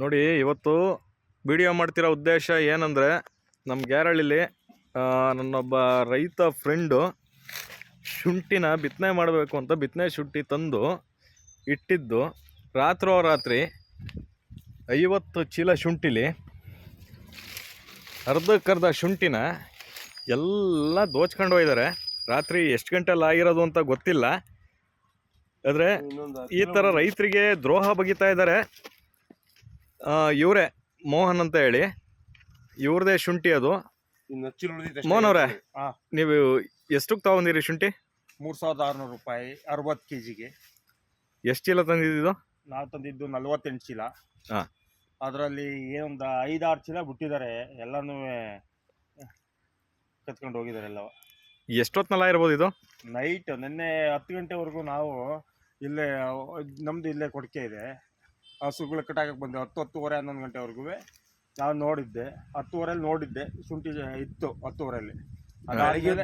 ನೋಡಿ, ಇವತ್ತು ವಿಡಿಯೋ ಮಾಡ್ತಿರೋ ಉದ್ದೇಶ ಏನಂದರೆ ನಮ್ಮ ಗ್ಯಾರಳ್ಳಿಲಿ ನನ್ನೊಬ್ಬ ರೈತ ಫ್ರೆಂಡು ಶುಂಠಿನ ಬಿತ್ತನೆ ಮಾಡಬೇಕು ಅಂತ ಬಿತ್ತನೆ ಶುಂಠಿ ತಂದು ಇಟ್ಟಿದ್ದು ರಾತ್ರೋರಾತ್ರಿ ಐವತ್ತು ಚೀಲ ಶುಂಠಿಲಿ, ಅರ್ಧಕ್ಕರ್ಧ ಶುಂಠಿನ ಎಲ್ಲ ದೋಚ್ಕೊಂಡು ಹೋಗಿದ್ದಾರೆ. ರಾತ್ರಿ ಎಷ್ಟು ಗಂಟೆಲ್ಲ ಆಗಿರೋದು ಅಂತ ಗೊತ್ತಿಲ್ಲ. ಆದರೆ ಈ ಥರ ರೈತರಿಗೆ ದ್ರೋಹ ಬಗಿತಾ ಇದ್ದಾರೆ. ಇವರೇ ಮೋಹನ್ ಅಂತ ಹೇಳಿ. ಇವ್ರದೇ ಶುಂಠಿ ಅದು. ಮೋಹನ್ ಅವರೇ ಹಾ. ನೀವು ಎಷ್ಟಕ್ಕೆ ತಗೊಂಡಿರಿ ಶುಂಠಿ? ಮೂರ್ ಸಾವಿರದ ಆರ್ನೂರು ರೂಪಾಯಿ ಅರವತ್ತು ಕೆ ಜಿಗೆ ಎಷ್ಟು ಚೀಲ ತಂದಿದ್ದು ನಾವು ತಂದಿದ್ದು ನಲ್ವತ್ತೆಂಟು ಚೀಲ. ಹಾ. ಅದರಲ್ಲಿ ಏನೊಂದು ಐದಾರು ಚೀಲ ಬಿಟ್ಟಿದ್ದಾರೆ. ಎಲ್ಲನೂ ಕತ್ಕೊಂಡು ಹೋಗಿದ್ದಾರೆ ಎಲ್ಲ ಎಷ್ಟೊತ್ತಿನಲ್ಲ ಇರ್ಬೋದು ಇದು? ನೈಟ್ ನಿನ್ನೆ ಹತ್ತು ಗಂಟೆವರೆಗೂ ನಾವು ಇಲ್ಲೇ ನಮ್ದು ಇಲ್ಲೇ ಕೊಡಕೆ ಇದೆ. ಹಸುಗಳು ಕಟ್ಟಾಕಕ್ಕೆ ಬಂದೆ ಹತ್ತು ಹತ್ತುವರೆ ಹನ್ನೊಂದು ಗಂಟೆವರೆಗೂ ನಾನು ನೋಡಿದ್ದೆ. ಹತ್ತುವರೆಯಲ್ಲಿ ನೋಡಿದ್ದೆ. ಶುಂಠಿ ಇತ್ತು ಹತ್ತುವರೆಯಲ್ಲಿ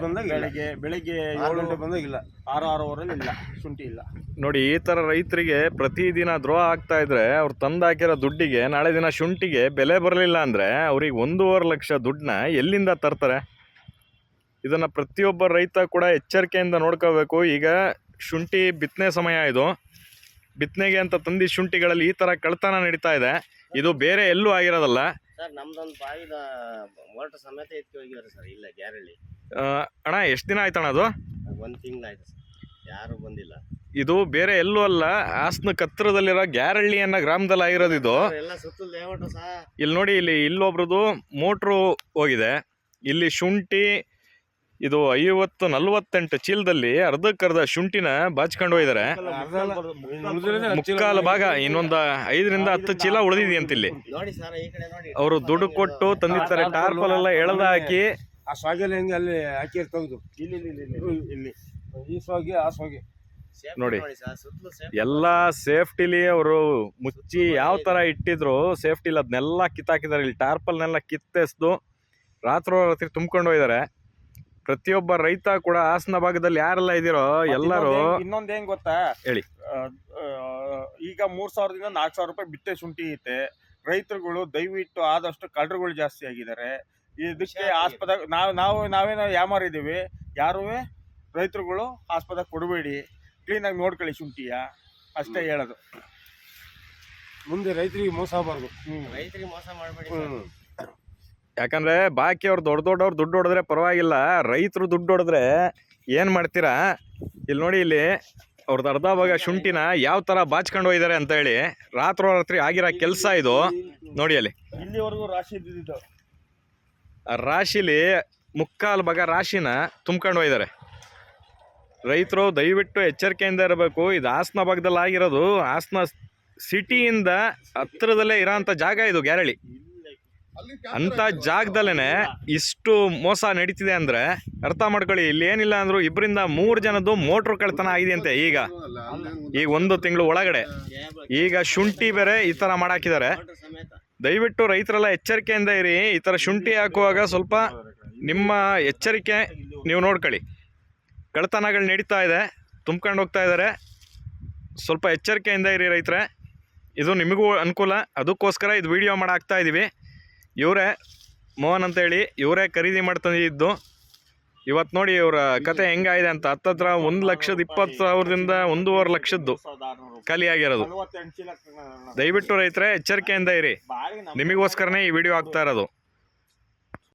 ಬಂದಾಗ. ಬೆಳಿಗ್ಗೆ ಬೆಳಿಗ್ಗೆ ಏಳು ಗಂಟೆ ಬಂದಾಗ ಇಲ್ಲ. ಆರು ಆರೂವರೆಲಿ ಇಲ್ಲ. ಶುಂಠಿ ಇಲ್ಲ. ನೋಡಿ ಈ ತರ ರೈತರಿಗೆ ಪ್ರತಿದಿನ ದ್ರೋಹ ಆಗ್ತಾ ಇದ್ರೆ ಅವ್ರು ತಂದು ಹಾಕಿರೋ ದುಡ್ಡಿಗೆ ನಾಳೆ ದಿನ ಶುಂಠಿಗೆ ಬೆಲೆ ಬರಲಿಲ್ಲ ಅಂದ್ರೆ ಅವ್ರಿಗೆ ಒಂದೂವರೆ ಲಕ್ಷ ದುಡ್ಡನ್ನ ಎಲ್ಲಿಂದ ತರ್ತಾರೆ? ಇದನ್ನ ಪ್ರತಿಯೊಬ್ಬ ರೈತ ಕೂಡ ಎಚ್ಚರಿಕೆಯಿಂದ ನೋಡ್ಕೋಬೇಕು. ಈಗ ಶುಂಠಿ ಬಿತ್ತನೆ ಸಮಯ ಇದು. ಬಿತ್ತನೆಗೆ ಅಂತ ತಂದಿ ಶುಂಠಿಗಳಲ್ಲಿ ಈ ಥರ ಕಳ್ತನ ನಡೀತಾ ಇದೆ. ಇದು ಬೇರೆ ಎಲ್ಲೂ ಆಗಿರೋದಲ್ಲ. ಸರ್ ನಮ್ದೊಂದು ಬಾವಿದ ಮೋಟರ್ ಸಮೇತ ಎತ್ತಿ ಹೋಗಿದ್ದಾರೆ ಸರ್ ಇಲ್ಲ ಗ್ಯಾರಳ್ಳಿ ಆ, ಅಣ್ಣ ಎಷ್ಟು ದಿನ ಆಯ್ತಣ್ಣ ಅದು? ಒಂದು ತಿಂಗಳಾಯ್ತು ಸರ್. ಯಾರು ಬಂದಿಲ್ಲ. ಇದು ಬೇರೆ ಎಲ್ಲೂ ಅಲ್ಲ ಹಾಸನ ಕತ್ರದಲ್ಲಿರೋ ಗ್ಯಾರಳ್ಳಿ ಅನ್ನೋ ಗ್ರಾಮದಲ್ಲಿ ಆಗಿರೋದು ಇದು. ಎಲ್ಲ ಸುತ್ತಲೂ ಲೇಔಟು ಸಹ ಇಲ್ಲಿ ನೋಡಿ ಇಲ್ಲಿ ಇಲ್ಲೊಬ್ರದ್ದು ಮೋಟ್ರು ಹೋಗಿದೆ. ಇಲ್ಲಿ ಶುಂಠಿ ಇದು ಐವತ್ತು ನಲ್ವತ್ತೆಂಟು ಚೀಲದಲ್ಲಿ ಅರ್ಧಕ್ಕರ್ಧ ಶುಂಠಿನ ಬಾಚ್ಕೊಂಡು ಹೋಗಿದ್ದಾರೆ. ಮುಕ್ಕಾಲು ಭಾಗ ಇನ್ನೊಂದು ಐದರಿಂದ ಹತ್ತು ಚೀಲ ಉಳಿದಿದೆಯಂತ ಇಲ್ಲಿ ನೋಡಿ ಸರ್ ಈ ಕಡೆ ನೋಡಿ. ಅವರು ದುಡ್ಡು ಕೊಟ್ಟು ತಂದಿರ್ತಾರೆ ಟಾರ್ಪಲ್ ಎಲ್ಲ ಎಳೆದ ಹಾಕಿ. ಆ ಸ್ವಾಗಲ್ ಹೆಂಗೆ ಅಲ್ಲಿ ಹಾಕಿ ತೆಗೆದು ಇಲ್ಲಿ ಇಲ್ಲಿ ಇಲ್ಲಿ ಇಲ್ಲಿ. ಇಲ್ಲಿ. ಈ ಸ್ವಾಗಿ ಆ ಸ್ವಾಗಿ ನೋಡಿ. ನೋಡಿ ಸರ್ ಸುತ್ತಲೂ ಸೇಫ್ ಎಲ್ಲ ಸೇಫ್ಟಿಲಿ ಅವರು ಮುಚ್ಚಿ ಯಾವ ತರ ಇಟ್ಟಿದ್ರು ಸೇಫ್ಟಿಲಿ ಅದನ್ನೆಲ್ಲ ಕಿತ್ತಾಕಿದ್ದಾರೆ. ಇಲ್ಲಿ ಟಾರ್ಪಲ್ನೆಲ್ಲ ಕಿತ್ತೆಸ್ದು ರಾತ್ರೋ ರಾತ್ರಿ ತುಂಬ್ಕೊಂಡು ಹೋಗಿದ್ದಾರೆ. ಪ್ರತಿಯೊಬ್ಬ ರೈತ ಕೂಡ ಹಾಸನ ಭಾಗದಲ್ಲಿ ಯಾರೆಲ್ಲ ಇದ್ದೀರೋ ಎಲ್ಲರೂ ಇನ್ನೊಂದ್ ಏನ್ ಗೊತ್ತಾ? ಹೇಳಿ. ಆ, ಆ, ಈಗ ಮೂರ್ ಸಾವಿರದಿಂದ ನಾಲ್ಕು ಸಾವಿರ ರೂಪಾಯಿ ಬಿತ್ತೆ ಶುಂಠಿ ಐತೆ. ರೈತರುಗಳು ದಯವಿಟ್ಟು ಆದಷ್ಟು ಕಳ್ಳರುಗಳು ಜಾಸ್ತಿ ಆಗಿದ್ದಾರೆ. ಇದಕ್ಕೆ. ಆಸ್ಪದ ನಾವು ನಾವು ನಾವೇನೋ ಯಾಮಾರಿದ್ದೀವಿ ಯಾರೂ? ರೈತರುಗಳು ಆಸ್ಪದ ಕೊಡಬೇಡಿ. ಕ್ಲೀನಾಗಿ ನೋಡ್ಕೊಳ್ಳಿ ಶುಂಠಿಯ. ಅಷ್ಟೇ ಹೇಳೋದು. ಮುಂದೆ ರೈತರಿಗೆ ಮೋಸ ಆಗಬಾರ್ದು ರೈತರಿಗೆ ಮೋಸ ಮಾಡಬೇಡಿ ಹ್ಮ್. ಯಾಕಂದ್ರೆ ಬಾಕಿ ಅವ್ರು ದೊಡ್ಡ ದೊಡ್ಡವ್ರು ದುಡ್ಡು ಹೊಡೆದ್ರೆ ಪರವಾಗಿಲ್ಲ. ರೈತರು ದುಡ್ಡು ಹೊಡೆದ್ರೆ ಏನು ಮಾಡ್ತೀರಾ? ಇಲ್ಲಿ ನೋಡಿ ಇಲ್ಲಿ ಅವ್ರದ್ದು ಅರ್ಧ ಭಾಗ ಶುಂಠಿನ ಯಾವ ಥರ ಬಾಚ್ಕೊಂಡು ಹೋಗಿದ್ದಾರೆ ಅಂತ ಹೇಳಿ ರಾತ್ರೋರಾತ್ರಿ ಆಗಿರೋ ಕೆಲಸ ಇದು. ನೋಡಿ ಅಲ್ಲಿ. ಇಲ್ಲಿವರೆಗೂ ರಾಶಿ ಇದ್ದಿದ್ದು. ಆ ರಾಶಿಲಿ ಮುಕ್ಕಾಲು ಭಾಗ ರಾಶಿನ ತುಂಬ್ಕೊಂಡು ಹೋಗಿದ್ದಾರೆ ರೈತರು ದಯವಿಟ್ಟು ಎಚ್ಚರಿಕೆಯಿಂದ ಇರಬೇಕು. ಇದು ಹಾಸನ ಭಾಗದಲ್ಲಿ ಆಗಿರೋದು. ಹಾಸನ ಸಿಟಿಯಿಂದ ಹತ್ತಿರದಲ್ಲೇ ಇರೋಂಥ ಜಾಗ ಇದು ಗ್ಯಾರಳಿ. ಅಂಥ ಜಾಗದಲ್ಲೇ ಇಷ್ಟು ಮೋಸ ನಡೀತಿದೆ ಅಂದರೆ ಅರ್ಥ ಮಾಡ್ಕೊಳ್ಳಿ ಇಲ್ಲಿ ಏನಿಲ್ಲ ಅಂದರೂ ಇಬ್ಬರಿಂದ ಮೂರು ಜನದ್ದು ಮೋಟ್ರ್ ಕಳ್ತನ ಆಗಿದೆ ಅಂತೆ ಈಗ. ಈಗ ಒಂದು ತಿಂಗಳು ಒಳಗಡೆ. ಈಗ ಶುಂಠಿ ಬೇರೆ ಈ ಥರ ಮಾಡಾಕಿದ್ದಾರೆ. ದಯವಿಟ್ಟು ರೈತರೆಲ್ಲ ಎಚ್ಚರಿಕೆಯಿಂದ ಇರಿ ಈ ಥರ ಶುಂಠಿ ಹಾಕುವಾಗ ಸ್ವಲ್ಪ ನಿಮ್ಮ ಎಚ್ಚರಿಕೆ ನೀವು ನೋಡ್ಕೊಳ್ಳಿ. ಕಳ್ತನಗಳು ನಡೀತಾ ಇದೆ ತುಂಬ್ಕೊಂಡು ಹೋಗ್ತಾ ಇದ್ದಾರೆ. ಸ್ವಲ್ಪ ಎಚ್ಚರಿಕೆಯಿಂದ ಇರಿ ರೈತರೆ. ಇದು ನಿಮಗೂ ಅನುಕೂಲ ಅದಕ್ಕೋಸ್ಕರ ಇದು ವಿಡಿಯೋ ಮಾಡಾಕ್ತಾ ಇದ್ದೀವಿ ಇವರೇ ಮೋಹನ್ ಅಂತೇಳಿ ಇವರೇ ಖರೀದಿ ಮಾಡ್ತಂದಿದ್ದು ಇವತ್ತು ನೋಡಿ ಇವರ ಕತೆ ಹೆಂಗಾಗಿದೆ ಅಂತ. ಹತ್ತತ್ರ ಒಂದು ಲಕ್ಷದ ಇಪ್ಪತ್ತು ಸಾವಿರದಿಂದ ಒಂದೂವರೆ ಲಕ್ಷದ್ದು ಖಾಲಿಯಾಗಿರೋದು. ದಯವಿಟ್ಟು ರೈತರೆ ಎಚ್ಚರಿಕೆಯಿಂದ ಇರಿ. ನಿಮಗೋಸ್ಕರನೇ ಈ ವಿಡಿಯೋ ಆಗ್ತಾ ಇರೋದು.